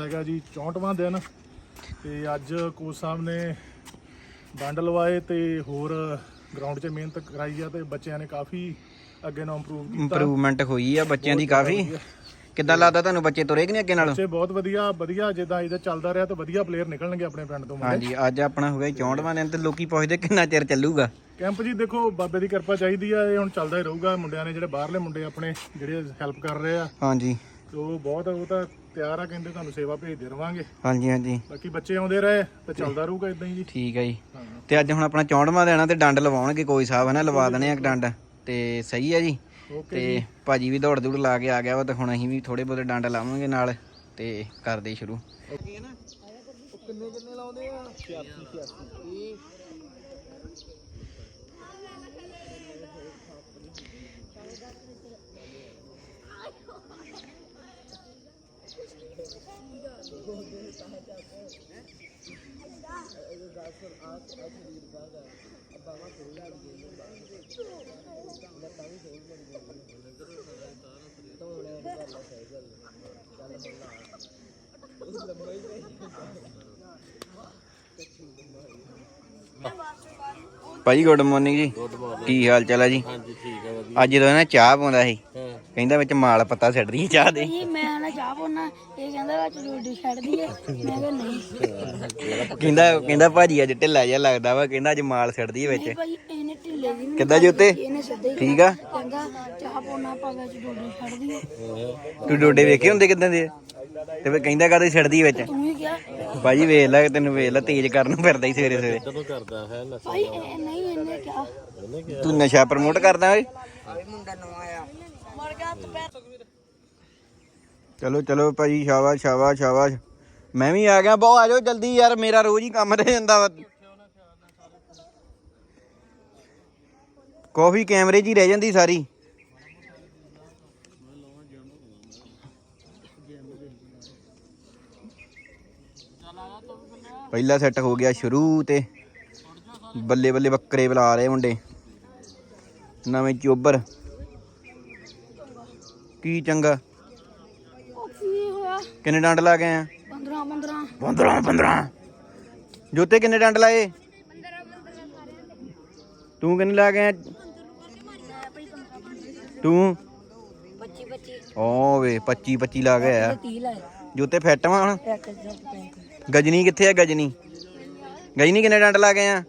ਹੈਗਾ ਜੀ 64ਵਾਂ ਦਿਨ ਤੇ ਅੱਜ ਕੋਚ ਸਾਹਿਬ ਨੇ ਡੰਡ ਲਵਾਏ ਤੇ ਹੋਰ ਗਰਾਊਂਡ 'ਚ ਮਿਹਨਤ ਕਰਾਈ ਆ ਤੇ ਬੱਚਿਆਂ ਨੇ ਕਾਫੀ ਅੱਗੇ ਨੂੰ ਇੰਪਰੂਵ ਕੀਤਾ। ਇੰਪਰੂਵਮੈਂਟ ਹੋਈ ਆ ਬੱਚਿਆਂ ਦੀ ਕਾਫੀ। ਕਿੱਦਾਂ ਲੱਗਦਾ ਤੁਹਾਨੂੰ ਬੱਚੇ ਤੁਰੇ ਕਿ ਨਹੀਂ ਅੱਗੇ ਨਾਲੋਂ? ਬੱਚੇ ਬਹੁਤ ਵਧੀਆ ਵਧੀਆ ਜਿੱਦਾਂ ਇਹਦਾ ਚੱਲਦਾ ਰਿਹਾ ਤਾਂ ਵਧੀਆ ਪਲੇਅਰ ਨਿਕਲਣਗੇ ਆਪਣੇ ਪਿੰਡ ਤੋਂ ਹਾਂਜੀ ਅੱਜ ਆਪਣਾ ਹੋ ਗਿਆ 64ਵਾਂ ਦਿਨ ਤੇ ਲੋਕੀ ਪੁੱਛਦੇ ਕਿੰਨਾ ਚਿਰ ਚੱਲੂਗਾ। ਕੈਂਪ ਜੀ ਦੇਖੋ ਬਾਬੇ ਦੀ ਕਿਰਪਾ ਚਾਹੀਦੀ ਆ ਇਹ ਹੁਣ ਚੱਲਦਾ ਹੀ ਰਹੂਗਾ। ਮੁੰਡਿਆਂ ਨੇ ਜਿਹੜੇ ਬਾਹਰਲੇ ਮੁੰਡੇ ਆਪਣੇ ਜਿਹੜੇ ਹੈਲਪ ਕਰ ਰਹੇ ਆ। ਹਾਂਜੀ। ਤੇ ਉਹ ਬਹੁਤ ਉਹ ਤਾਂ ਤਿਆਰ ਆ ਕਹਿੰਦੇ ਤੁਹਾਨੂੰ ਸੇਵਾ ਭੇਜਦੇ ਰਵਾਂਗੇ। ਹਾਂਜੀ ਹਾਂਜੀ। ਬਾਕੀ ਬੱਚੇ ਆਉਂਦੇ ਰਹੇ ਤਾਂ ਚੱਲਦਾ ਰਹੂਗਾ ਇਦਾਂ ਹੀ ਜੀ। ਠੀਕ ਹੈ ਜੀ। ਤੇ ਅੱਜ ਹੁਣ ਆਪਣਾ 64ਵਾਂ ਦੇਣਾ ਤੇ ਡੰਡ ਲਵਾਉਣਗੇ ਕੋਈ ਸਾਹਿਬ ਹੈ ਨਾ ਲਵਾ ਦਨੇ ਆ ਡੰਡ। ਤੇ ਸਹੀ ਹੈ ਜੀ। ਤੇ ਭਾਜੀ ਵੀ ਦੌੜ ਦੌੜ ਲਾ ਕੇ ਆ ਗਿਆ ਵਾ ਤੇ ਹੁਣ ਅਸੀਂ ਵੀ ਥੋੜੇ ਬਹੁਤੇ ਡੰਡ ਲਾਵਾਂਗੇ ਨਾਲ ਤੇ ਕਰਦੇ ਸ਼ੁਰੂ। ਕਿੰਨੇ ਕਿੰਨੇ ਲਾਉਂਦੇ ਆ? 86 86 ਭਾਜੀ ਗੁੱਡ ਮਾਰਨਿੰਗ ਜੀ। ਕੀ ਹਾਲ ਚਾਲ ਆ ਜੀ? ਹਾਂਜੀ ਠੀਕ ਹੈ ਵਧੀਆ ਅੱਜ ਜਦੋਂ ਨਾ ਚਾਹ ਪਾਉਂਦਾ ਸੀ ਹਾਂ। ਕਹਿੰਦਾ ਵਿੱਚ ਮਾਲ ਪੱਤਾ ਛੱਡਦੀ ਸੀ ਚਾਹ ਦੇ। ਜੀ ਮੈਂ ਨਾ ਚਾਹ ਪਾਉਣਾ ਇਹ ਕਹਿੰਦਾ ਵਿੱਚ ਰੋਟੀ ਛੱਡ ਦਈਏ ਮੈਂ ਕਿਹਾ ਨਹੀਂ। ਕਹਿੰਦਾ ਕਹਿੰਦਾ ਭਾਜੀ ਅੱਜ ਢਿੱਲਾ ਜਿਹਾ ਲੱਗਦਾ ਵਾ ਕਹਿੰਦਾ ਅੱਜ ਮਾਲ ਛੱਡਦੀ ਵਿੱਚ। ਭਾਈ ਇਹਨੇ ਢਿੱਲੇ ਦੀ ਨੀ ਕਿੱਦਾਂ ਜੀ ਉੱਤੇ? ਇਹਨੇ ਸਿੱਧੇ ਹੀ ਠੀਕ ਆ? ਕਹਿੰਦਾ ਚਾਹ ਛੱਡ ਦਈਏ ਤੂੰ ਡੋਡੇ ਵੇਖੇ ਹੁੰਦੇ ਕਿਦਾਂ ਦੇ? ਆ? ਤੇ ਫਿਰ ਕਹਿੰਦਾ ਕਾਹਦੇ ਛੱਡਦੀ ਵਿੱਚ? ਤੂੰ ਹੀ ਕਿਹਾ। ਭਾਜੀ ਵੇਖ ਲੈ ਤੈਨੂੰ ਵੇਖ ਲੈ ਤੇਜ਼ ਕਰਨ ਨੂੰ ਫਿਰਦਾ ਹੀ ਸਵੇਰੇ ਸਵੇਰੇ। ਭਾਈ ਇਹ ਨਹੀਂ ਇਹਨੇ ਕਿਹਾ। ਤੂੰ ਨਸ਼ਾ ਪ੍ਰਮੋਟ ਕਰਦਾ ਓਏ। ਚਲੋ ਚਲੋ ਭਾਜੀ, ਸ਼ਾਬਾਸ਼ ਸ਼ਾਬਾਸ਼ ਸ਼ਾਬਾਸ਼। ਮੈਂ ਵੀ ਆ ਗਿਆ, ਬਹੁ ਆ ਜਾਓ ਜਲਦੀ ਯਾਰ, ਮੇਰਾ ਰੋਜ਼ ਹੀ ਕੰਮ ਰਹਿ ਜਾਂਦਾ ਵਾ। ਕਾਫੀ ਕੈਮਰੇ 'ਚ ਹੀ ਰਹਿ ਜਾਂਦੀ ਸਾਰੀ। ਪਹਿਲਾ ਸੈੱਟ ਹੋ ਗਿਆ ਸ਼ੁਰੂ ਤੇ ਬੱਲੇ ਬੱਲੇ ਬੱਕਰੇ ਬੁਲਾ ਰਹੇ ਮੁੰਡੇ। ਨਵੇਂ ਚੋਬਰ। ਕੀ ਚੰਗਾ। ਕਿੰਨੇ ਡੰਡ ਲਾ ਗਏ ਆ? 15 15 15 15 ਜੋਤੇ ਕਿੰਨੇ ਡੰਡ ਲਾਏ? ਤੂੰ ਕਿੰਨੇ ਲਾ ਗਿਆ ਤੂੰ? 25 25 ਓ ਵੇ 25 25 ਲਾ ਗਿਆ ਆ। 30 ਲਾਏ। ਜੋਤੇ ਫਿੱਟ ਵਾ ਹੁਣ? ਗਜਨੀ ਕਿੱਥੇ ਆ ਗਜਨੀ? ਗਜਨੀ ਕਿੰਨੇ ਡੰਡ ਲਾ ਗਏ ਆ?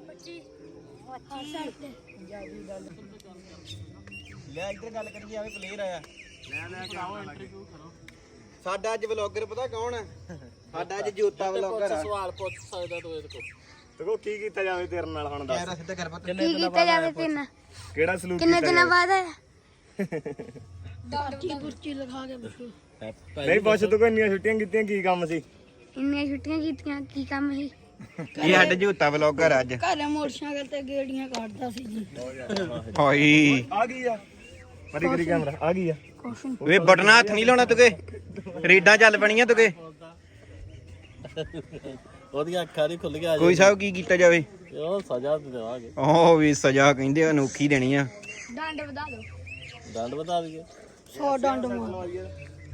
ਲੈ ਇੱਧਰ ਗੱਲ ਕਰੀਏ ਆਵੇ ਪਲੇਅਰ ਆਇਆ ਲੈ ਲੈ ਕਰਾਓ ਇੰਟਰਵਿਊ ਸਾਡਾ ਅੱਜ ਵਲੌਗਰ ਪਤਾ ਕੌਣ ਹੈ ਸਾਡਾ ਅੱਜ ਜੋਤਾ ਵਲੌਗਰ ਆ। ਸਵਾਲ ਪੁੱਛ ਸਕਦਾ ਤੂੰ ਇਹਦੇ ਕੋਲ। ਦੇਖੋ ਕੀ ਕੀਤਾ ਜਾਵੇ ਤੇਰੇ ਨਾਲ ਹੁਣ ਦੱਸ। ਕੈਮਰਾ ਸਿੱਧਾ ਕਰ ਪੁੱਤ। ਕੀ ਕੀਤਾ ਜਾਵੇ ਤਿੰਨ ਕਿਹੜਾ ਸਲੂਕ ਕਿੰਨੇ ਦਿਨਾਂ ਬਾਅਦ ਦਾਤੀ ਪੁਰਚੀ ਲਗਾ ਕੇ ਬੈਠੋ ਨਹੀਂ ਪੁੱਛ ਤੂੰ ਕੋਈ ਇੰਨੀਆਂ ਛੁੱਟੀਆਂ ਕੀਤੀਆਂ ਕੀ ਕੰਮ ਸੀ? ਇੰਨੀਆਂ ਛੁੱਟੀਆਂ ਕੀਤੀਆਂ ਕੀ ਕੰਮ ਸੀ? ਇਹ ਸਾਡਾ ਜੋਤਾ ਵਲੌਗਰ ਅੱਜ। ਘਰੇ ਮੋਟਰਸਾਈਕਲ ਤੇ ਗੇੜੀਆਂ ਕੱਢਦਾ ਸੀ ਜੀ। ਹਾਈ ਆ ਗਈ ਆ। ਪਰੀ ਕਰੀ ਕੈਮਰਾ ਆ ਗਈ ਆ। ਕੁਛ। ਵੇ ਬਟਨਾ ਹੱਥ ਨਹੀਂ ਲਾਉਣਾ ਤੁਕੇ ਰੇਡਾਂ ਚੱਲ ਪਣੀਆਂ ਤੁਕੇ ਉਹਦੀਆਂ ਅੱਖਾਂ ਨਹੀਂ ਖੁੱਲ ਗਿਆ ਕੋਈ ਸਾਹਿਬ ਕੀ ਕੀਤਾ ਜਾਵੇ। ਉਹ ਸਜ਼ਾ ਦੇਵਾਂਗੇ। ਓ ਵੀ ਸਜ਼ਾ ਕਹਿੰਦੇ ਅਨੋਖੀ ਦੇਣੀ ਆ। ਡੰਡ ਵਧਾ ਦਿਓ ਦੰਡ ਵਧਾ ਦਈਏ। 100 ਡੰਡ ਮਾਰ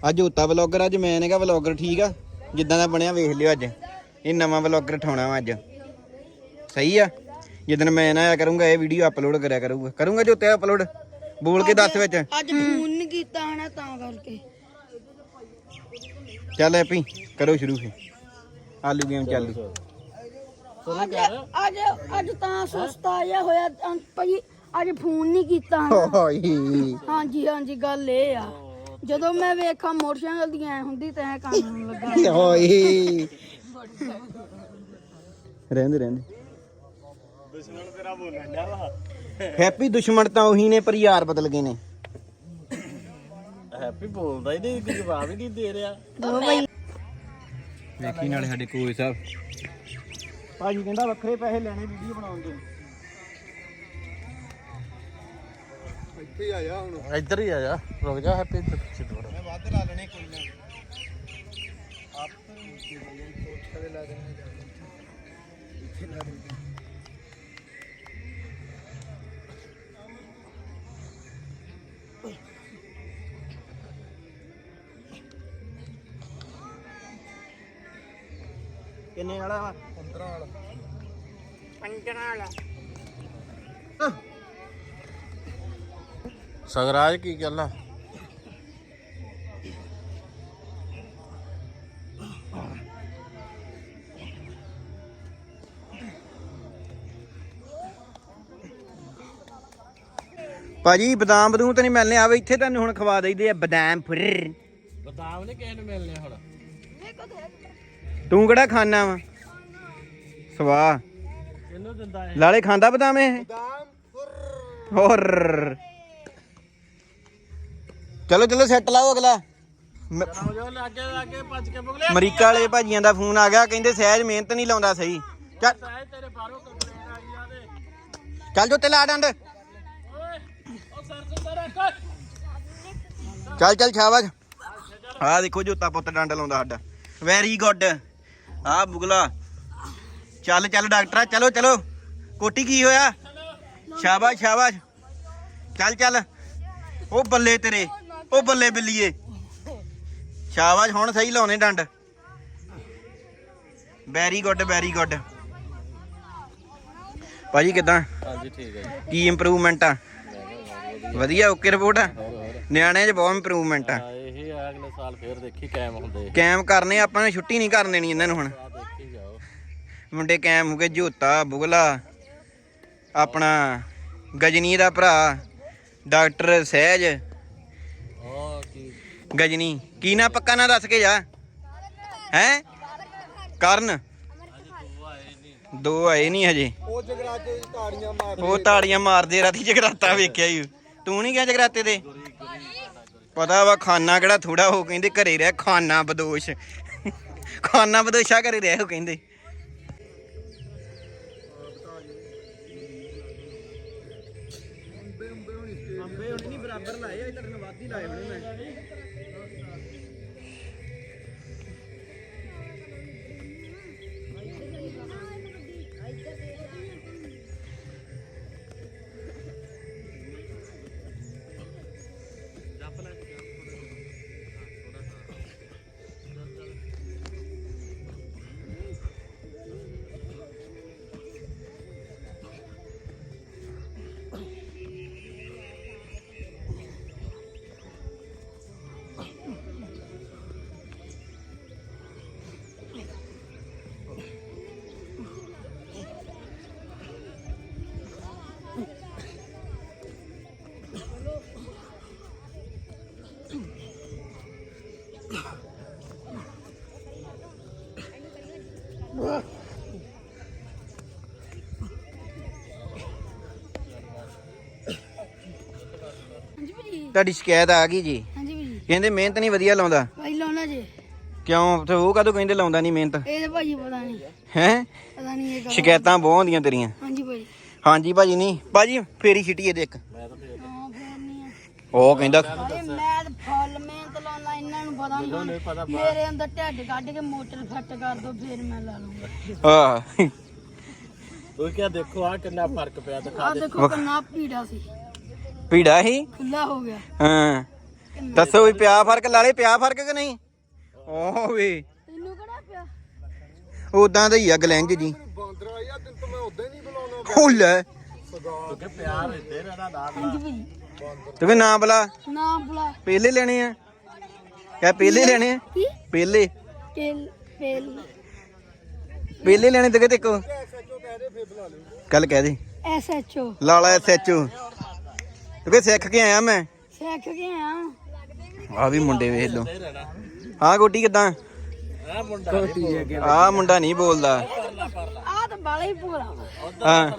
ਅੱਜ ਜੋਤਾ ਵਲੌਗਰ ਅੱਜ ਮੈਂ ਨੇਗਾ ਵਲੌਗਰ ਠੀਕ ਆ। ਜਿੱਦਾਂ ਦਾ ਬਣਿਆ ਵੇਖ ਲਿਓ ਅੱਜ। ਇਹ ਨਵਾਂ ਵਲੌਗਰ ਠਾਉਣਾ ਵਾ ਅੱਜ। ਸਹੀ ਆ। ਜਿੱਦਣ ਮੈਂ ਨਾ ਆਇਆ ਕਰੂੰਗਾ ਇਹ ਵੀਡੀਓ ਅਪਲੋਡ ਕਰਿਆ ਕਰੂੰਗਾ। ਕਰੂੰਗਾ ਜੋਤੇ ਅਪਲੋਡ ਬੋਲ ਕੇ ਦੱਸ ਵਿੱਚ। ਅੱਜ ਫੋਨ ਕੀਤਾ ਹਨਾ ਤਾਂ ਕਰਕੇ। ਚੱਲ ਐਪੀ ਕਰੋ ਸ਼ੁਰੂ ਫੇ ਆਲੂ ਗੇਮ ਚਾਲੂ ਅੱਜ ਅੱਜ ਅੱਜ ਤਾਂ ਸੁਸਤਾ ਜਿਹਾ ਹੋਇਆ ਭਾਜੀ ਅੱਜ ਫੋਨ ਨਹੀਂ ਕੀਤਾ ਹਨਾ। ਹਾਂਜੀ ਹਾਂਜੀ ਗੱਲ ਇਹ ਆ। ਜਦੋਂ ਮੈਂ ਵੇਖਾਂ ਮੋਟਰਸਾਈਕਲ ਦੀ ਐ ਹੁੰਦੀ ਤਾਂ ਐ ਕੰਮ ਲੱਗਾ। ਹਾਈ ਰਹਿੰਦੇ ਰਹਿੰਦੇ। ਦੁਸ਼ਮਣ ਤੇਰਾ ਬੋਲਣ ਡਿਆ ਵਾ। ਹੈਪੀ ਦੁਸ਼ਮਣ ਤਾਂ ਉਹੀ ਨੇ ਪਰ ਯਾਰ ਬਦਲ ਗਏ ਨੇ। ਹੈਪੀ ਬੋਲਦਾ ਹੀ ਨਹੀਂ ਕੋਈ ਜਵਾਬ ਹੀ ਨਹੀਂ ਦੇ ਰਿਹਾ। ਦੋ ਭਾਈ ਵੇਖੀ ਨਾਲੇ ਸਾਡੇ ਕੋਚ ਸਾਹਿਬ। ਭਾਜੀ ਕਹਿੰਦਾ ਵੱਖਰੇ ਪੈਸੇ ਲੈਣੇ ਵੀਡੀਓ ਬਣਾਉਣ ਦੇ। ਇੱਧਰ ਹੀ ਆ ਜਾ ਰੁਕ ਜਾ ਹੈਪੀ ਇੱਧਰ ਪਿੱਛੇ ਥੋੜਾ ਮੈਂ ਵੱਧ ਲਾ ਲੈਣੇ ਕੋਈ ਨਾ। ਕਿੰਨੇ ਵਾਲਾ ਵਾ? 15 ਵਾਲਾ। ਸਗਰਾਜ ਕੀ ਗੱਲ ਆ? ਭਾਜੀ ਬਦਾਮ ਬਦੂਮ ਤਾਂ ਨਹੀਂ ਮਿਲਨੇ ਆਵੇ ਇੱਥੇ ਤੁਹਾਨੂੰ ਹੁਣ ਖਵਾ ਦਈਦੇ ਆ ਬਦਾਮ ਫੁਰ ਬਦਾਮ ਨਹੀਂ ਕਿਸੇ ਨੂੰ ਮਿਲਨੇ ਹੁਣ। ਤੂੰ ਕਿਹੜਾ ਖਾਣਾ ਵਾ? ਸਵਾਹ। ਇਹਨੂੰ ਦਿੰਦਾ ਹੈ ਲਾਲੇ ਖਾਂਦਾ ਬਦਾਮ ਇਹ? ਹੋਰ। ਚਲੋ ਚਲੋ ਸੈੱਟ ਲਾਓ ਅਗਲਾ। ਮ- ਜੋ ਲਾਗੇ ਲਾਗੇ ਭੱਜ ਕੇ ਬੁਗਲੇ ਅਮਰੀਕਾ ਵਾਲੇ ਭਾਜੀਆਂ ਦਾ ਫੋਨ ਆ ਗਿਆ ਕਹਿੰਦੇ ਸਹਿਜ ਮਿਹਨਤ ਨਹੀਂ ਲਾਉਂਦਾ ਸਹੀ। ਚੱਲ। ਸਾਇ ਤੇਰੇ ਬਾਹਰੋਂ ਕੰਪਲੇਂਟ ਆਈ ਆ ਤੇ ਚੱਲ ਜੋ ਤੇ ਲਾ ਡੰਡ। ਓਏ ਉਹ ਸਰ ਤੋਂ ਸਰ ਇੱਕ ਚੱਲ ਚੱਲ ਸ਼ਾਬਾਸ਼। ਆ ਦੇਖੋ ਜੋਤਾ ਪੁੱਤ ਡੰਡ ਲਾਉਂਦਾ ਸਾਡਾ। ਵੈਰੀ ਗੁੱਡ ਆ ਬੁਗਲਾ। ਚੱਲ ਚੱਲ ਡਾਕਟਰਾ ਚਲੋ ਚਲੋ। ਕੋਟੀ ਕੀ ਹੋਇਆ? ਸ਼ਾਬਾਸ਼ ਸ਼ਾਬਾਸ਼। ਚੱਲ ਚੱਲ। ਉਹ ਬੱਲੇ ਤੇਰੇ ਉਹ ਬੱਲੇ ਬਿੱਲੀਏ। ਸ਼ਾਬਾਸ਼ ਹੁਣ ਸਹੀ ਲਾਉਣੇ ਡੰਡ। ਵੈਰੀ ਗੁੱਡ ਵੈਰੀ ਗੁੱਡ ਭਾਜੀ ਕਿਦਾਂ? ਹਾਂਜੀ ਠੀਕ ਹੈ ਕੀ ਇੰਪਰੂਵਮੈਂਟ ਆ? ਵਧੀਆ ਓਕੇ ਰਿਪੋਰਟ ਆ? ਨਿਆਣਿਆਂ 'ਚ ਬਹੁਤ ਇੰਪਰੂਵਮੈਂਟ ਆ। ਅਗਲੇ ਸਾਲ ਫੇਰ ਦੇਖੀ ਕਾਇਮ ਹੁੰਦੇ। ਕੈਮ ਕਰਨੇ ਆਪਾਂ ਨੇ ਛੁੱਟੀ ਨਹੀਂ ਕਰਨ ਦੇਣੀ ਇਹਨਾਂ ਨੂੰ ਹੁਣ। ਆ ਦੇਖੀ ਜਾਓ। ਮੁੰਡੇ ਕੈਮ ਹੋ ਗਏ ਜੋਤਾ ਬੁਗਲਾ ਆਪਣਾ ਗਜਨੀ ਦਾ ਭਰਾ ਡਾਕਟਰ ਸਹਿਜ। ਉਹ ਕੀ? ਗਜਨੀ ਕੀ ਨਾ ਪੱਕਾ ਨਾ ਦੱਸ ਕੇ ਜਾ। ਹੈ? ਕਰਨ। ਦੋ ਆਏ ਨਹੀਂ ਹਜੇ। ਉਹ ਜਗਰਾਤੇ ਦੀ ਤਾੜੀਆਂ ਮਾਰ ਉਹ ਤਾੜੀਆਂ ਮਾਰਦੇ ਰਾਤੀ ਜਗਰਾਤਾ ਵੇਖਿਆ ਹੀ ਤੂੰ ਨਹੀਂ ਗਿਆ ਜਗਰਾਤੇ ਤੇ? ਪਤਾ ਵਾ ਖਾਨਾ ਕਿਹੜਾ ਥੋੜਾ ਉਹ ਕਹਿੰਦੇ ਘਰੇ ਰਿਹਾ, ਖਾਨਾ ਬਦੋਸ਼। ਖਾਨਾ ਬਦੋਸ਼ਾ ਘਰੇ ਰਿਹਾ, ਉਹ ਕਹਿੰਦੇ। ਤੁਹਾਡੀ ਸ਼ਿਕਾਇਤ ਆ ਗਈ ਜੀ? ਹਾਂਜੀ ਭਾਜੀ ਕਹਿੰਦੇ ਮਿਹਨਤ ਨਹੀਂ ਵਧੀਆ ਲਾਉਂਦਾ। ਭਾਈ ਲਾਉਣਾ ਜੀ। ਕਿਉਂ? ਤੇ ਉਹ ਕਦੋਂ ਕਹਿੰਦੇ ਲਾਉਂਦਾ ਨਹੀਂ ਮਿਹਨਤ? ਇਹ ਤਾਂ ਭਾਜੀ ਪਤਾ ਨਹੀਂ। ਹੈ? ਪਤਾ ਨਹੀਂ ਇਹ ਗੱਲ ਸ਼ਿਕਾਇਤਾਂ ਬਹੁਤ ਹੁੰਦੀਆਂ ਤੇਰੀਆਂ। ਹਾਂਜੀ ਭਾਜੀ ਹਾਂਜੀ ਭਾਜੀ ਨਹੀਂ। ਭਾਜੀ ਫੇਰੀ ਛਿੱਟੀ ਇਹਦੇ ਇੱਕ। ਮੈਂ ਤਾਂ ਫੇਰ ਹਾਂ ਫੇਰ ਨਹੀਂ ਆ। ਉਹ ਕਹਿੰਦਾ ਮੈਂ ਤਾਂ ਫੁੱਲ ਮਿਹਨਤ ਲਾਉਣਾ ਇਹਨਾਂ ਨੂੰ ਪਤਾ ਨਹੀਂ ਮੇਰੇ ਅੰਦਰ ਢਿੱਡ ਕੱਢ ਕੇ ਮੋਟਰ ਫਿੱਟ ਕਰ ਦੋ ਫੇਰ ਮੈਂ ਲਾ ਲੂੰਗਾ ਆ ਤੂੰ ਕਿਆ ਦੇਖੋ ਆ ਕਿੰਨਾ ਫ਼ਰਕ ਪਿਆ ਦਿਖਾ ਆ ਦੇਖੋ ਕਿੰਨਾ ਪੀੜਾ ਸੀ। ਪੀੜਾ ਹੀ ਖੁੱਲਾ ਹੋ ਗਿਆ। ਹਾਂ। ਦੱਸੋ ਵੀ ਪਿਆ ਫ਼ਰਕ? ਲਾਲੇ ਪਿਆ ਫ਼ਰਕ ਕਿ ਨਹੀਂ? ਓ ਵੇ। ਤੈਨੂੰ ਕਿਹੜਾ ਪਿਆ? ਉਦਾਂ ਦਾ ਹੀ ਆ ਗਲੈਂਜ ਜੀ। ਬਾਂਦਰ ਆ ਤੈਨੂੰ ਤਾਂ ਮੈਂ ਉਦਾਂ ਹੀ ਨਹੀਂ ਬੁਲਾਉਣਾ ਹੋ ਲੈ ਕਿਉਂਕਿ ਪਿਆਰ ਦਿੱਤੇ ਨਾ ਦਾ ਹਾਂਜੀ ਭਾਜੀ ਤੂੰ ਵੀ ਨਾਂ ਬਲਾ। ਨਾ ਬੁਲਾ। ਪਹਿਲੇ ਲੈਣੇ ਆ। ਕਹ ਪਹਿਲੇ ਲੈਣੇ ਆ? ਕੀ? ਪਹਿਲੇ ਪਹਿਲੇ ਲੈਣੇ ਤੇ ਕਿਤੇ ਕੋ ਕੱਲ ਕਹਿ ਦੇ ਐਸ ਐਚ ਓ ਲਾਲਾ ਐਸਐਚਓ। ਤੂੰ ਕਿ ਸਿੱਖ ਕੇ ਆਇਆ ਮੈਂ। ਸਿੱਖ ਕੇ ਆ ਆ ਵੀ ਮੁੰਡੇ ਵੇਖ ਲੋ ਹਾਂ ਗੋਟੀ ਕਿਦਾਂ? ਆ ਮੁੰਡਾ ਆ ਮੁੰਡਾ ਨਹੀਂ ਬੋਲਦਾ। ਆ ਤਾਂ ਬਾਲਾ ਹੀ ਭੋਲਾ ਵਾ। ਹਾਂ।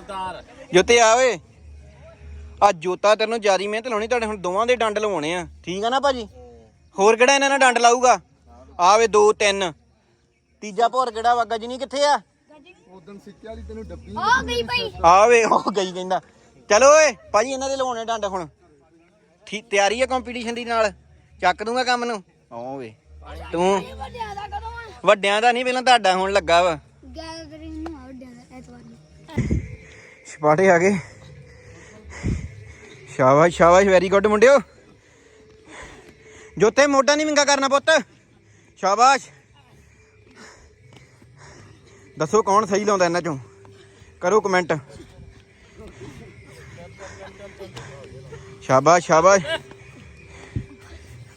ਜੋਤੇ ਆ ਓਏ। ਆ ਜੋਤਾ ਤੈਨੂੰ ਜਿਆਦੀ ਮਿਹਨਤ ਲਾਉਣੀ ਤੁਹਾਡੇ ਹੁਣ ਦੋਵਾਂ ਦੇ ਡੰਡ ਲਵਾਉਣੇ ਆ। ਠੀਕ ਆ ਨਾ ਭਾਜੀ? ਹੋਰ ਕਿਹੜਾ ਇਹਨਾਂ ਨਾਲ ਡੰਡ ਲਾਊਗਾ? ਆਵੇ ਦੋ ਤਿੰਨ। ਤੀਜਾ ਭੋਰ ਕਿਹੜਾ ਵਾ? ਗਜਨੀ ਕਿੱਥੇ ਆ? ਉਦੋਂ ਸਿੱਕੇ ਵਾਲੀ ਤੈਨੂੰ ਡੱਬੀ ਆ ਗਈ ਭਾਈ। ਆਵੇ ਉਹ ਗਈ ਕਹਿੰਦਾ। ਚਲੋ ਓਏ ਭਾਜੀ ਇਹਨਾਂ ਦੇ ਲਵਾਉਣੇ ਡੰਡ ਹੁਣ। ਠੀਕ ਤਿਆਰੀ ਆ ਕੰਪੀਟੀਸ਼ਨ ਦੀ ਨਾਲ। ਚੱਕ ਦੂੰਗਾ ਕੰਮ ਨੂੰ। ਓਏ ਤੂੰ? ਵੱਡਿਆਂ ਦਾ ਨਹੀਂ ਪਹਿਲਾਂ ਤੁਹਾਡਾ ਹੁਣ ਲੱਗਾ ਵਾ। ਗੈਦਰਿੰਗ ਨੂੰ ਆ ਵੱਡਿਆਂ ਦਾ ਐਤਵਾਰ ਨੂੰ। ਛਪਾਟੇ ਆ ਗਏ। ਸ਼ਾਬਾਸ਼ ਸ਼ਾਬਾਸ਼ ਵੈਰੀ ਗੁੱਡ ਮੁੰਡਿਓ। ਜੋਤੇ ਮੋਢਾ ਨਹੀਂ ਵਿੰਗਾ ਕਰਨਾ ਪੁੱਤ। ਸ਼ਾਬਾਸ਼। ਦੱਸੋ ਕੌਣ ਸਹੀ ਲਾਉਂਦਾ ਇਹਨਾਂ ਚੋਂ? ਕਰੋ ਕਮੈਂਟ ਸ਼ਾਬਾਸ਼ ਸ਼ਾਬਾਸ਼।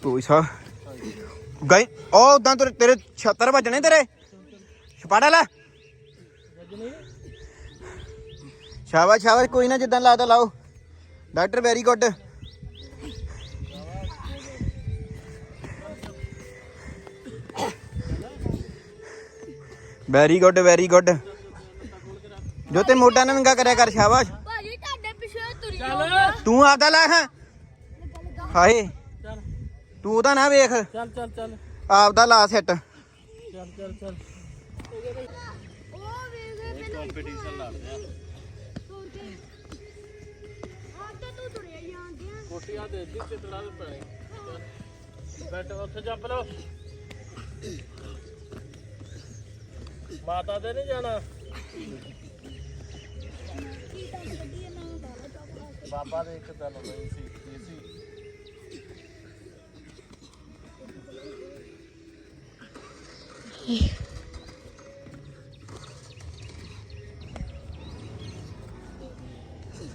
ਤੂੰ ਸਾ ਗਈ, ਉਹ ਉਦਾਂ ਤੇਰੇ ਤੇਰੇ 76 ਵੱਜਣੇ ਤੇਰੇ। ਛਪਾੜਾ ਲੈ। ਸ਼ਾਬਾਸ਼ ਸ਼ਾਬਾਸ਼, ਕੋਈ ਨਾ, ਜਿੱਦਾਂ ਲੱਗਦਾ ਲਾਓ। Doctor very good very good very good ਜੋ ਤੇ ਮੋਢਾ ਨਵਿੰਗਾ ਕਰਿਆ ਕਰ, ਸ਼ਾਬਾਸ਼। ਤੂੰ ਆਪਦਾ ਲੈ ਹਾਂ। ਹਾਏ। ਚੱਲ। ਤੂੰ ਉਹਦਾ ਨਾ ਵੇਖ। ਚੱਲ ਚੱਲ ਚੱਲ। ਆਪਦਾ ਲਾ ਸੈੱਟ। ਚੱਲ ਚੱਲ ਚੱਲ। ਉਹ ਵੇਖ ਕੰਪੀਟੀਸ਼ਨ ਲੜਦੇ ਆ। ਆ ਤੇ ਤੂੰ ਤੁਰਿਆ ਜਾਂਦੇ ਆ ਕੋਟੀਆਂ ਦੇ ਦਿੱਤੀ ਚਿਤੜਾ ਦੇ ਪੈਣੇ ਬੈਠ ਉੱਥੇ ਜੰਪ ਲਓ। ਮਾਤਾ ਦੇ ਨਹੀਂ ਜਾਣਾ। ਬਾਬਾ ਦੇ ਇੱਕ ਦਿਨ ਹੋਈ ਸੀ ਇਹ ਸੀ?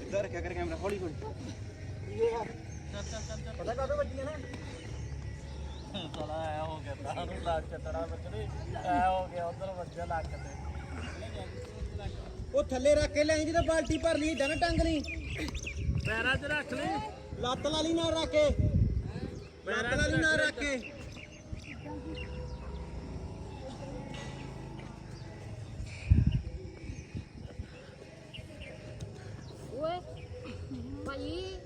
ਇੱਧਰ ਰੱਖਿਆ ਕਰ ਕੈਮਰਾ ਹੌਲੀ ਹੌਲੀ। ਪਤਾ ਕਾਹਦੋਂ ਵੱਜੀ ਨਾ? ਸਾਲਾ ਆਇਆ ਹੋ ਗਿਆ ਤਾਂ ਨੂੰ ਲੱਗ ਚਤੜਾ ਵੱਜਣੀ ਆਇਆ ਹੋ ਗਿਆ ਉਧਰ ਵੱਜਿਆ ਲੱਗ ਤੇ। ਉਹ ਥੱਲੇ ਰੱਖ ਕੇ ਲੈ ਜਦੋਂ ਬਾਲਟੀ ਭਰ ਲਈ ਨਾ ਟੰਗ ਲਈ। ਪੈਰਾਂ 'ਚ ਰੱਖ ਲਈ। ਲੱਤ ਲਾ ਲਈ ਨਾਲ ਰੱਖ ਕੇ। ਲੱਤ ਲਾ ਲਈ ਨਾਲ ਰੱਖ ਕੇ। ਓਏ ਭਾਈ।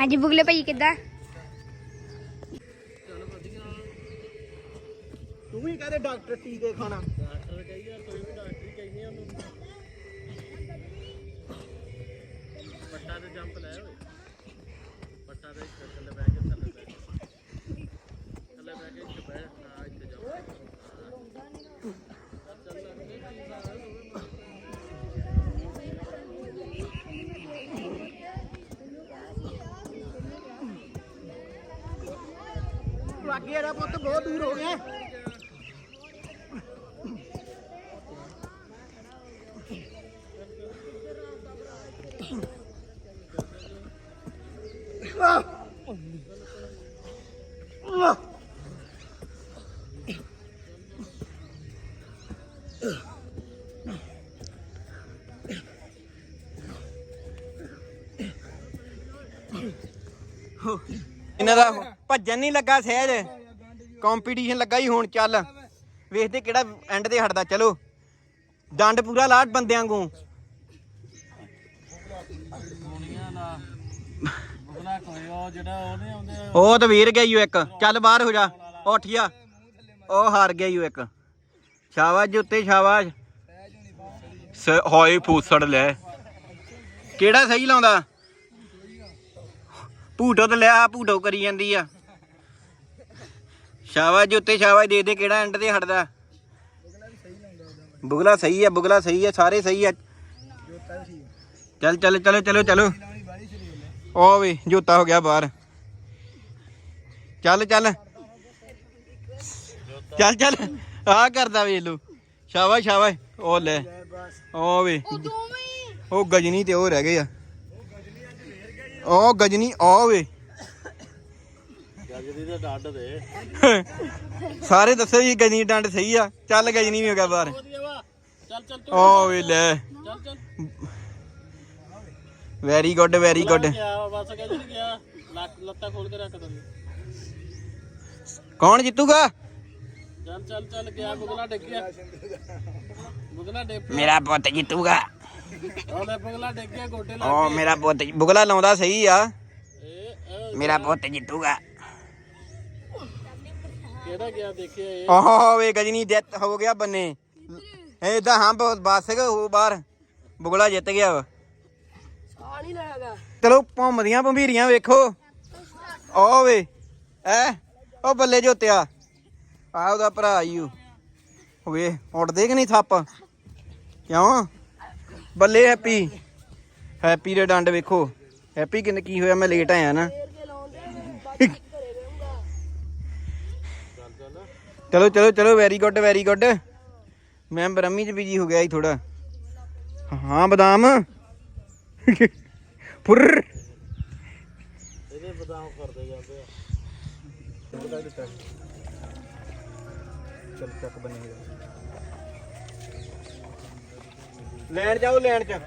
ਹਾਂਜੀ ਬੁਗਲੇ ਭਾਈ ਕਿੱਦਾਂ? ਤੂੰ ਡਾਕਟਰ ਟੀਕੇ ਖਾਣਾ ਡਾਕਟਰ ਕਹੀ ਕੋਈ ਵੀ ਡਾਕਟਰ ਹੀ ਕਹਿੰਦੇ ਉਹਨੂੰ ਪੱਟਾ ਤੇ ਜੰਪ ਲੈ ਓਏ ਪੱਟਾ ਤੇ ਥੱਲੇ ਬਹਿ ਕੇ ਥੱਲੇ ਬਹਿ ਥੱਲੇ ਬਹਿ ਕੇ ਇੱਥੇ ਬਹਿ ਨਾ ਇੱਥੇ ਜਾ ਲੱਗੇ ਰਾ ਪੁੱਤ ਬਹੁਤ ਦੂਰ ਹੋ ਗਿਆ। ਇਹਨਾਂ ਦਾ ਭੱਜਣ ਨਹੀਂ ਲੱਗਾ ਸਹਿਜ। ਕੰਪੀਟੀਸ਼ਨ ਲੱਗਾ ਹੀ ਹੁਣ ਚੱਲ। ਵੇਖਦੇ ਕਿਹੜਾ ਐਂਡ ਤੇ ਹਟਦਾ, ਚਲੋ। ਡੰਡ ਪੂਰਾ ਲਾਟ ਬੰਦਿਆਂ ਵਾਂਗੂ। ਉਹ ਤਾਂ ਵੀਰ ਗਿਆ ਈ ਇੱਕ। ਚੱਲ ਬਾਹਰ ਹੋ ਜਾ। ਉੱਠ ਜਾ। ਉਹ ਹਾਰ ਗਿਆ ਈ ਇੱਕ। ਸ਼ਾਬਾਸ਼ ਜੀ ਸ਼ਾਬਾਸ਼। ਹੋਏ ਫੂਸੜ ਲੈ। ਕਿਹੜਾ ਸਹੀ ਲਾਉਂਦਾ? ਭੂਟੋ ਤੇ ਲਿਆ ਭੂਟੋ ਕਰੀ ਜਾਂਦੀ ਆ। ਸ਼ਾਬਾਸ਼ ਜੀ ਉੱਤੇ ਸ਼ਾਬਾਸ਼ ਦੇ ਦੇ ਕਿਹੜਾ ਐਂਡ ਤੇ ਹਟਦਾ? ਬੁਗਲਾ ਸਹੀ ਆ ਬੁਗਲਾ ਸਹੀ ਆ ਸਾਰੇ ਸਹੀ ਆ। ਚੱਲ ਚੱਲ ਚਲੋ ਚਲੋ ਚਲੋ। ਉਹ ਵੀ ਜੋਤਾ ਹੋ ਗਿਆ ਬਾਹਰ। ਚੱਲ ਚੱਲ। ਚੱਲ ਚੱਲ। ਆ ਕਰਦਾ ਵੇਖ ਲੋ ਸ਼ਾਬਾਸ਼ ਸ਼ਾਬਾਸ਼। ਉਹ ਲੈ। ਉਹ ਵੇ। ਉਹ ਦੋਵੇਂ। ਹੀ ਉਹ ਗਜਨੀ ਤੇ ਉਹ ਰਹਿ ਗਏ ਆ। ਉਹ ਗਜਨੀ ਉਹ ਵੇ। ਗੱਜਦੀ ਦੇ ਡੱਡ ਦੇ। ਸਾਰੇ ਦੱਸੋ ਜੀ ਗਜਨੀ ਡੰਡ ਸਹੀ ਆ। ਚੱਲ ਗਜਨੀ ਵੀ ਹੋ ਗਿਆ ਬਾਹਰ। ਚੱਲ ਚੱਲ ਤੂੰ ਉਹ ਵੇ ਲੈ। ਚੱਲ ਚੱਲ। ਵੈਰੀ ਗੁੱਡ ਵੈਰੀ ਗੁੱਡ ਬਸ ਕਹਿੰਦੇ ਨਹੀਂ ਗਿਆ। ਲੱਕ ਲੱਤਾਂ ਖੋਲ ਕੇ ਰੱਖ ਦਿੰਦੇ। ਕੌਣ ਜਿੱਤੂਗਾ? ਚੱਲ ਚੱਲ ਚੱਲ ਗਿਆ। ਬੁਗਲਾ ਡਿੱਗਿਆ ਬੁਗਲਾ ਡਿੱਗ ਪਿਆ। ਮੇਰਾ ਪੁੱਤ ਜਿੱਤੂਗਾ। ਉਹਨੇ ਬੁਗਲਾ ਡਿੱਗਿਆ ਗੋਡੇ ਲਾ ਉਹ ਮੇਰਾ ਪੁੱਤ ਬੁਗਲਾ ਲਾਉਂਦਾ ਸਹੀ ਆ। ਇਹ ਇਹ ਮੇਰਾ ਪੁੱਤ ਜਿੱਤੂਗਾ। ਕਿਹੜਾ ਗਿਆ ਦੇਖਿਆ ਇਹ? ਓਹ ਵੇ ਗਜਨੀ ਜਿੱਤ ਹੋ ਗਿਆ ਬੰਨੇ। ਏਦਾਂ ਹਾਂ ਬਹੁਤ ਬਸ ਉਹ ਬਾਹਰ। ਬੁਗਲਾ ਜਿੱਤ ਗਿਆ ਵਾ। ਸਾਲ ਹੀ ਲੱਗਾ। ਚਲੋ ਭੰਮਦੀਆਂ ਭੰਬੀਰੀਆਂ ਵੇਖੋ। ਓ ਵੇ ਐ ਉਹ ਬੱਲੇ ਜੋਤਿਆ। ਆ ਉਹਦਾ ਭਰਾ ਈ ਓ ਵੇ ਉੱਡਦੇ ਕਿ ਨਹੀਂ ਥੱਪ? ਕਿਉਂ? ਬੱਲੇ ਹੈਪੀ। ਹੈਪੀ ਦੇ ਡੰਡ ਵੇਖੋ। ਹੈਪੀ ਕਿੰਨੇ ਕੀ ਹੋਇਆ, ਮੈਂ ਲੇਟ ਆਇਆ ਨਾ। ਚਲੋ ਚਲੋ ਚਲੋ ਵੈਰੀ ਗੁੱਡ ਵੈਰੀ ਗੁੱਡ ਮੈਂ ਬ੍ਰਹਮੀ ਚ ਬਿਜ਼ੀ ਹੋ ਗਿਆ ਸੀ ਥੋੜਾ ਹਾਂ, ਬਦਾਮ। ਫੁਰ ਇਹਦੇ ਬਦਾਮ ਕਰਦੇ ਜਾਂਦੇ ਆ। ਚਲ ਚੱਕ ਬਣੇਗਾ ਲੈਣ ਜਾਓ ਲੈਣ ਚ।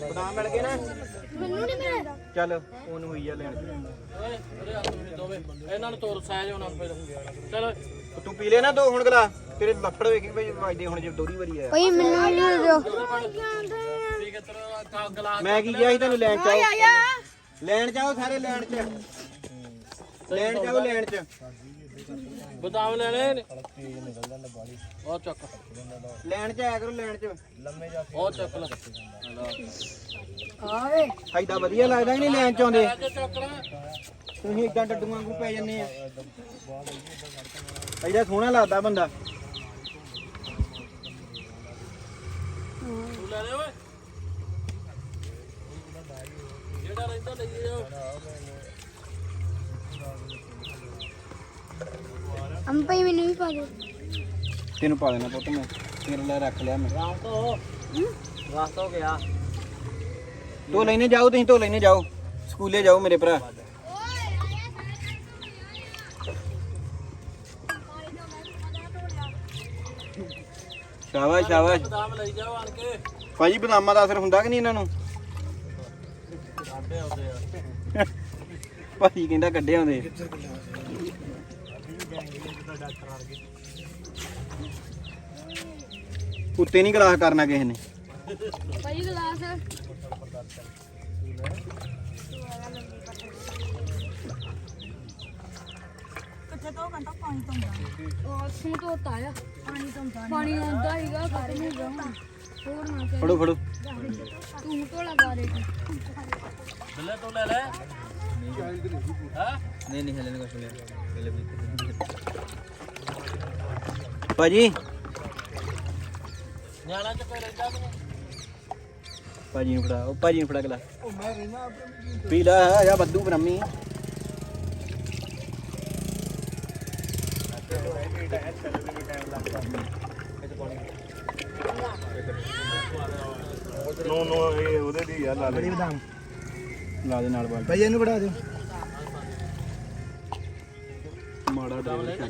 ਬਦਾਮ ਮਿਲ ਗਏ ਨਾ? ਮੈਨੂੰ ਨਹੀਂ ਮਿਲਿਆ। ਚੱਲ ਉਹਨੂੰ ਹੋਈ ਆ ਲੈਣ ਚ। ਓਏ ਆ ਦੋਵੇਂ ਇਹਨਾਂ ਨੂੰ ਤੋਰ ਸਾਇਜ ਹੋਣਾ ਫਿਰ। ਚਲੋ। ਤੂੰ ਪੀ ਲੈ ਨਾ ਦੋ ਹੁਣ ਗਲਾ। ਤੇਰੇ ਲੱਫੜ ਵੇਖੀ ਬਈ ਵੱਜਦੇ ਹੁਣ ਜੇ ਦੋਰੀ ਵਾਰੀ ਆਇਆ। ਭਾਈ ਮੈਨੂੰ ਦੇ ਦਿਓ ਕਾ ਮੈਂ ਕੀ ਕਿਹਾ ਸੀ ਤੈਨੂੰ ਲੈਣ ਚ ਆਓ। ਲੈਣ ਜਾਓ ਸਾਰੇ ਲੈਣ ਚ। ਲੈਣ ਜਾਓ ਲੈਣ ਚ। ਬਦਾਮ ਲੈ ਲੈ ਉਹ ਚੱਕ। ਲੈਣ ਚ ਆਇਆ ਕਰੋ ਲੈਣ ਚ। ਉਹ ਚੱਕ ਲੈ। ਆਵੇ। ਐਡਾ ਵਧੀਆ ਲੱਗਦਾ ਹੀ ਨਹੀਂ ਲੈਣ ਚ ਆਉਂਦੇ? ਤੁਸੀਂ ਇਦਾਂ ਡੱਡੂ ਵਾਂਗੂ ਪੈ ਜੰਨੇ ਆ। ਐਡਾ ਸੋਹਣਾ ਲੱਗਦਾ ਬੰਦਾ। ਤੂੰ ਲੈ ਲੈ ਓਏ। ਜਿਹੜਾ ਰਹਿੰਦਾ ਲਈ ਜਾਓ ਅੰਮ ਭਾਈ ਮੈਨੂੰ ਵੀ ਪਾ ਦਿਓ। ਤੈਨੂੰ ਪਾ ਦੇਣਾ ਪੁੱਤ ਮੈਂ। ਤੇਰੇ ਲਈ ਰੱਖ ਲਿਆ ਮੈਂ। ਰਾਤ ਹੋ? ਰਾਤ ਹੋ ਗਿਆ। ਧੋ ਲੈਨੇ ਜਾਓ ਤੁਸੀਂ ਧੋ ਲੈਨੇ ਜਾਓ। ਸਕੂਲੇ ਜਾਓ ਮੇਰੇ ਭਰਾ। ਸ਼ਾਬਾਸ਼ ਸ਼ਾਬਾਸ਼। ਬਦਾਮ ਲਈ ਜਾਓ ਆਣ ਕੇ। ਭਾਜੀ ਬਦਾਮਾਂ ਦਾ ਅਸਰ ਹੁੰਦਾ ਕਿ ਨਹੀਂ ਇਹਨਾਂ ਨੂੰ? ਆਂਦੇ ਆਉਂਦੇ ਆ। ਭਾਜੀ ਕਹਿੰਦਾ ਕੱਢੇ ਆਉਂਦੇ। ਕੁੱਤੇ ਨਹੀਂ ਗਲਾਸ ਕਰਨਾ ਕਿਸੇ ਨੇ। ਭਾਈ ਗਲਾਸ। ਕਿੱਥੇ ਤੋਂ ਘੰਟਾ ਪਾਣੀ ਤੋਂ ਉਹ ਸੂ ਤੋਂ ਤਾਇਆ ਪਾਣੀ ਤੋਂ ਪਾਣੀ ਆਉਂਦਾ ਹੀਗਾ ਘਰ ਨੂੰ ਜਾਉਂ ਹੋਰ ਨਾ ਕਰ ਫੜੋ ਫੜੋ। ਤੂੰ ਤੋਂ ਲਗਾ ਦੇ ਬਿੱਲੇ ਤੂੰ ਲੈ ਲੈ। ਹਾਂ ਨਹੀਂ ਨਹੀਂ ਹਲੇ ਨਹੀਂ ਕੁਛ ਲਿਆ। ਭਾਜੀ। ਨਿਆਣਾ ਚ ਕੋਈ ਰਹਿੰਦਾ ਕਿ ਨਹੀਂ। ਭਾਜੀ ਨੂੰ ਫੜਾ ਉਹ ਭਾਜੀ ਨੂੰ ਫੜਾ ਗਲਾ। ਉਹ ਮੈਂ ਰਹਿਣਾ ਪੀ ਲੈ ਆ ਬੱਦੂ ਬ੍ਰਹਮੀ। ਨੋ ਨੋ ਇਹ ਉਹਦੇ ਦੀ ਆ ਲਾਲੇ ਬਦਾਮ। ਲਾ ਦੇ ਨਾਲ ਬਾਲ। ਭਾਈ ਇਹਨੂੰ ਕਢਾ ਦਿਓ। ਮਾੜਾ ਡਰਾਈਵਰ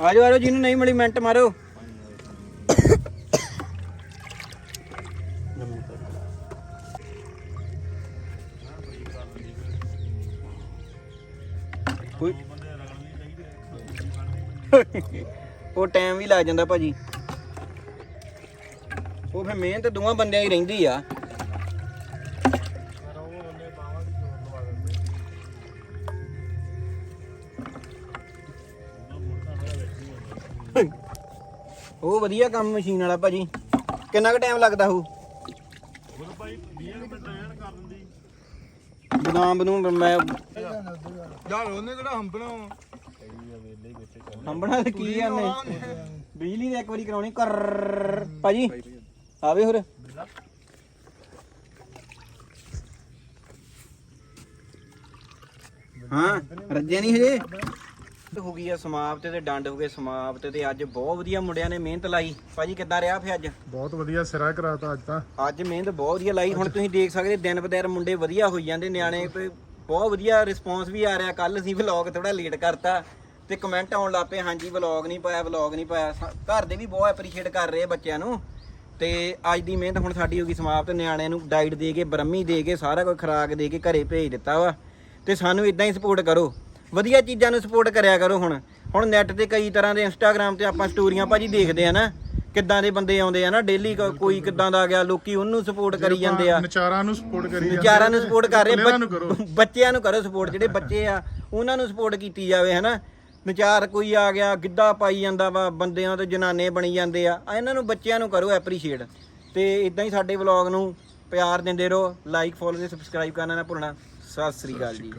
ਆ ਜਾਓ ਆ ਜਿਹਨੂੰ ਨਹੀਂ ਮਿਲੀ, ਮਿੰਟ ਮਾਰੋ। ਕੋਈ ਉਹ ਟਾਈਮ ਵੀ ਲੱਗ ਜਾਂਦਾ ਭਾਜੀ। ਉਹ ਫਿਰ ਮਿਹਨਤ ਦੋਵਾਂ ਬੰਦਿਆਂ ਹੀ ਰਹਿੰਦੀ ਆ। ਵਧੀਆ ਕੰਮ ਮਸ਼ੀਨ ਵਾਲਾ ਭਾਜੀ। ਕਿੰਨਾ ਕੁ ਟਾਈਮ ਲੱਗਦਾ ਹੋਊ? ਬਦਾਮ ਬਦੂਮ ਮੈਂ ਯਾਰ ਉਹਨੇ ਕਿਹੜਾ ਹੰਬਣਾ ਹੰਬਣਾ ਤੇ ਕੀ ਆ ਨੇ ਬਿਜਲੀ ਦੇ ਇੱਕ ਵਾਰੀ ਕਰਾਉਣੀ ਕਰ ਭਾਜੀ ਆਵੇ ਹੋਰ। ਹਾਂ ਰੱਜੇ ਨਹੀਂ ਹਜੇ? ਹੋ ਗਈ ਆ ਸਮਾਪਤ ਤੇ ਡੰਡ ਹੋ ਗਏ ਸਮਾਪਤ ਤੇ ਅੱਜ ਬਹੁਤ ਵਧੀਆ ਮੁੰਡਿਆਂ ਨੇ ਮਿਹਨਤ ਲਾਈ। ਭਾਜੀ ਕਿੱਦਾਂ ਰਿਹਾ ਫੇ ਅੱਜ? ਬਹੁਤ ਵਧੀਆ ਸਿਰਾ ਕਰਾਤਾ ਅੱਜ ਤਾਂ। ਅੱਜ ਮਿਹਨਤ ਬਹੁਤ ਵਧੀਆ ਲਾਈ। ਹੁਣ ਤੁਸੀਂ ਦੇਖ ਸਕਦੇ ਦਿਨ ਬਦਿਨ ਮੁੰਡੇ ਵਧੀਆ ਹੋਈ ਜਾਂਦੇ ਨਿਆਣੇ। ਤੇ ਬਹੁਤ ਵਧੀਆ ਰਿਸਪੌਂਸ ਵੀ ਆ ਰਿਹਾ। ਕੱਲ ਅਸੀਂ ਵਲੌਗ ਥੋੜਾ ਲੇਟ ਕਰਤਾ ਤੇ ਕਮੈਂਟ ਆਉਣ ਲੱਪੇ ਹਾਂਜੀ ਵਲੌਗ ਨਹੀਂ ਪਾਇਆ ਵਲੌਗ ਨਹੀਂ ਪਾਇਆ। ਘਰ ਦੇ ਵੀ ਬਹੁਤ ਐਪਰੀਸ਼ੀਏਟ ਕਰ ਰਹੇ ਬੱਚਿਆਂ ਨੂੰ। ਤੇ ਅੱਜ ਦੀ ਮਿਹਨਤ ਹੁਣ ਸਾਡੀ ਹੋ ਗਈ ਸਮਾਪਤ। ਨਿਆਣਿਆਂ ਨੂੰ ਡਾਈਟ ਦੇ ਕੇ ਬ੍ਰਹਮੀ ਦੇ ਕੇ ਸਾਰਾ ਕੁਝ ਖੁਰਾਕ ਦੇ ਕੇ ਘਰੇ ਭੇਜ ਦਿੱਤਾ ਵਾ। ਤੇ ਸਾਨੂੰ ਇਦਾਂ ਹੀ ਸਪੋਰਟ ਕਰੋ। ਵਧੀਆ ਚੀਜ਼ਾਂ ਨੂੰ ਸਪੋਰਟ ਕਰਿਆ ਕਰੋ ਹੁਣ। ਹੁਣ ਨੈਟ ਤੇ ਕਈ ਤਰ੍ਹਾਂ ਦੇ ਇੰਸਟਾਗ੍ਰam ਤੇ ਆਪਾਂ ਸਟੋਰੀਆਂ ਭਾਜੀ ਦੇਖਦੇ ਆ ਨਾ ਕਿੱਦਾਂ ਦੇ ਬੰਦੇ ਆਉਂਦੇ ਆ ਨਾ ਡੇਲੀ ਕੋਈ ਕਿੱਦਾਂ ਦਾ ਆ ਗਿਆ ਲੋਕੀ ਉਹਨੂੰ ਸਪੋਰਟ ਕਰੀ ਜਾਂਦੇ ਆ। ਨਚਾਰਾਂ ਨੂੰ ਸਪੋਰਟ ਕਰੀ ਜਾਂਦੇ ਵਿਚਾਰਾਂ ਨੂੰ ਸਪੋਰਟ ਕਰ ਰਹੇ ਬੱਚਿਆਂ ਨੂੰ ਕਰੋ ਸਪੋਰਟ ਜਿਹੜੇ ਬੱਚੇ ਆ ਉਹਨਾਂ ਨੂੰ ਸਪੋਰਟ ਕੀਤੀ ਜਾਵੇ ਹਨਾ। ਵਿਚਾਰ ਕੋਈ ਆ ਗਿਆ ਗਿੱਧਾ ਪਾਈ ਜਾਂਦਾ ਵਾ ਬੰਦਿਆਂ ਤੇ ਜਨਾਨੇ ਬਣੀ ਜਾਂਦੇ ਆ ਇਹਨਾਂ ਨੂੰ ਬੱਚਿਆਂ ਨੂੰ ਕਰੋ ਐਪਰੀਸ਼ੀਏਟ ਤੇ ਇਦਾਂ ਹੀ ਸਾਡੇ ਵਲੌਗ ਨੂੰ ਪਿਆਰ ਦਿੰਦੇ ਰਹੋ ਲਾਈਕ ਫੋਲੋ ਤੇ ਸਬਸਕ੍ਰਾਈਬ ਕਰਨਾ ਨਾ ਭੁੱਲਣਾ। ਸਤਿ ਸ੍ਰੀ ਅਕਾਲ ਜੀ।